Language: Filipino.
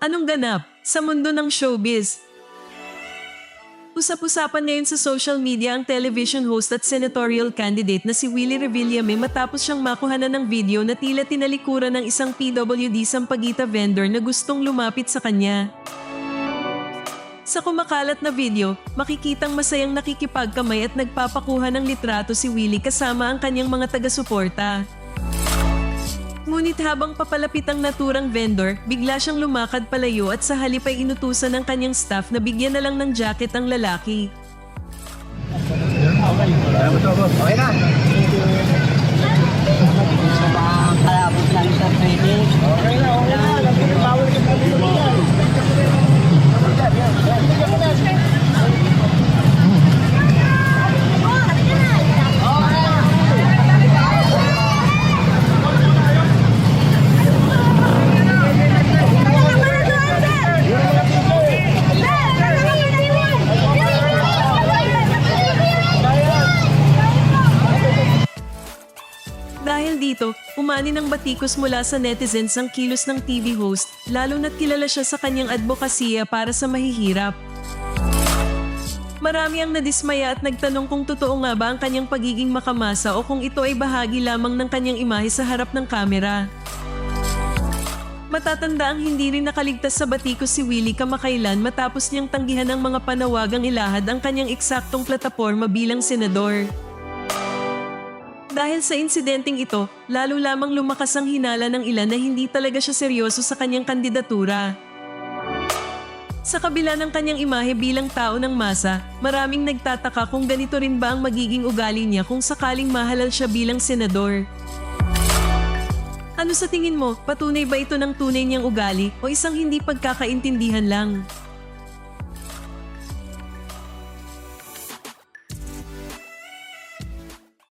Anong ganap sa mundo ng showbiz? Usap-usapan ngayon sa social media ang television host at senatorial candidate na si Willie Revillame matapos siyang makuhanan ng video na tila tinalikuran ng isang PWD Sampaguita vendor na gustong lumapit sa kanya. Sa kumakalat na video, makikitang masayang nakikipagkamay at nagpapakuha ng litrato si Willie kasama ang kanyang mga taga-suporta. Ngunit habang papalapit ang naturang vendor, bigla siyang lumakad palayo at sa halip ay inutusan ng kanyang staff na bigyan na lang ng jacket ang lalaki. Okay na. Kalabot lang sa training. Okay na, okay na. Lagi bawal ka pa dito yan. Dahil dito, umani ng batikos mula sa netizens ang kilos ng TV host, lalo na't kilala siya sa kanyang advokasya para sa mahihirap. Marami ang nadismaya at nagtanong kung totoo nga ba ang kanyang pagiging makamasa o kung ito ay bahagi lamang ng kanyang imahe sa harap ng kamera. Matatanda ang hindi rin nakaligtas sa batikos si Willie kamakailan matapos niyang tanggihan ng mga panawagang ilahad ang kanyang eksaktong plataforma bilang senador. Dahil sa insidenteng ito, lalo lamang lumakas ang hinala ng ilan na hindi talaga siya seryoso sa kanyang kandidatura. Sa kabila ng kanyang imahe bilang tao ng masa, maraming nagtataka kung ganito rin ba ang magiging ugali niya kung sakaling mahalal siya bilang senador. Ano sa tingin mo, patunay ba ito ng tunay niyang ugali o isang hindi pagkakaintindihan lang?